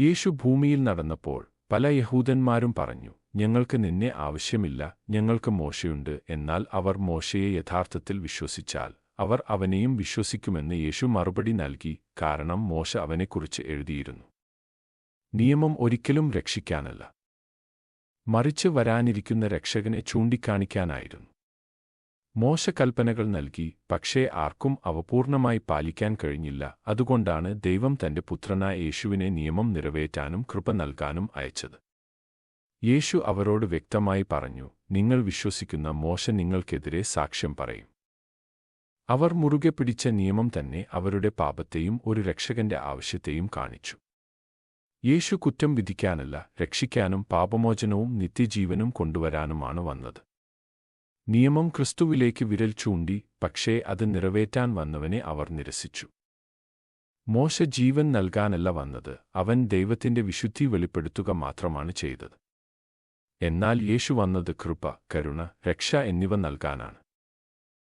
യേശു ഭൂമിയിൽ നടന്നപ്പോൾ പല യഹൂദന്മാരും പറഞ്ഞു ഞങ്ങൾക്ക് നിന്നെ ആവശ്യമില്ല ഞങ്ങൾക്ക് മോശയുണ്ട് എന്നാൽ അവർ മോശയെ യഥാർത്ഥത്തിൽ വിശ്വസിച്ചാൽ അവർ അവനെയും വിശ്വസിക്കുമെന്ന് യേശു മറുപടി നൽകി കാരണം മോശ അവനെക്കുറിച്ച് എഴുതിയിരുന്നു. നിയമം ഒരിക്കലും രക്ഷിക്കാനല്ല. മറിച്ച് വരാനിരിക്കുന്ന രക്ഷകനെ ചൂണ്ടിക്കാണിക്കാനായിരുന്നു. മോശ കൽപ്പനകൾ നൽകി പക്ഷേ ആർക്കും അവ പൂർണമായി പാലിക്കാൻ കഴിഞ്ഞില്ല. അതുകൊണ്ടാണ് ദൈവം തന്റെ പുത്രനായ യേശുവിനെ നിയമം നിറവേറ്റാനും കൃപ നൽകാനും അയച്ചത്. യേശു അവരോട് വ്യക്തമായി പറഞ്ഞു നിങ്ങൾ വിശ്വസിക്കുന്ന മോശ നിങ്ങൾക്കെതിരെ സാക്ഷ്യം പറയും. അവർ മുറുകെ പിടിച്ച നിയമം തന്നെ അവരുടെ പാപത്തെയും ഒരു രക്ഷകന്റെ ആവശ്യത്തെയും കാണിച്ചു. യേശു കുറ്റം വിധിക്കാനല്ല രക്ഷിക്കാനും പാപമോചനവും നിത്യജീവനും കൊണ്ടുവരാനുമാണ് വന്നത്. നിയമം ക്രിസ്തുവിലേക്ക് വിരൽ ചൂണ്ടി പക്ഷേ അത് നിറവേറ്റാൻ വന്നവനെ അവർ നിരസിച്ചു. മോശ ജീവൻ നൽകാനല്ല വന്നത് അവൻ ദൈവത്തിന്റെ വിശുദ്ധി വെളിപ്പെടുത്തുക മാത്രമാണ് ചെയ്തത്. എന്നാൽ യേശു വന്നത് കൃപ കരുണ രക്ഷ എന്നിവ നൽകാനാണ്.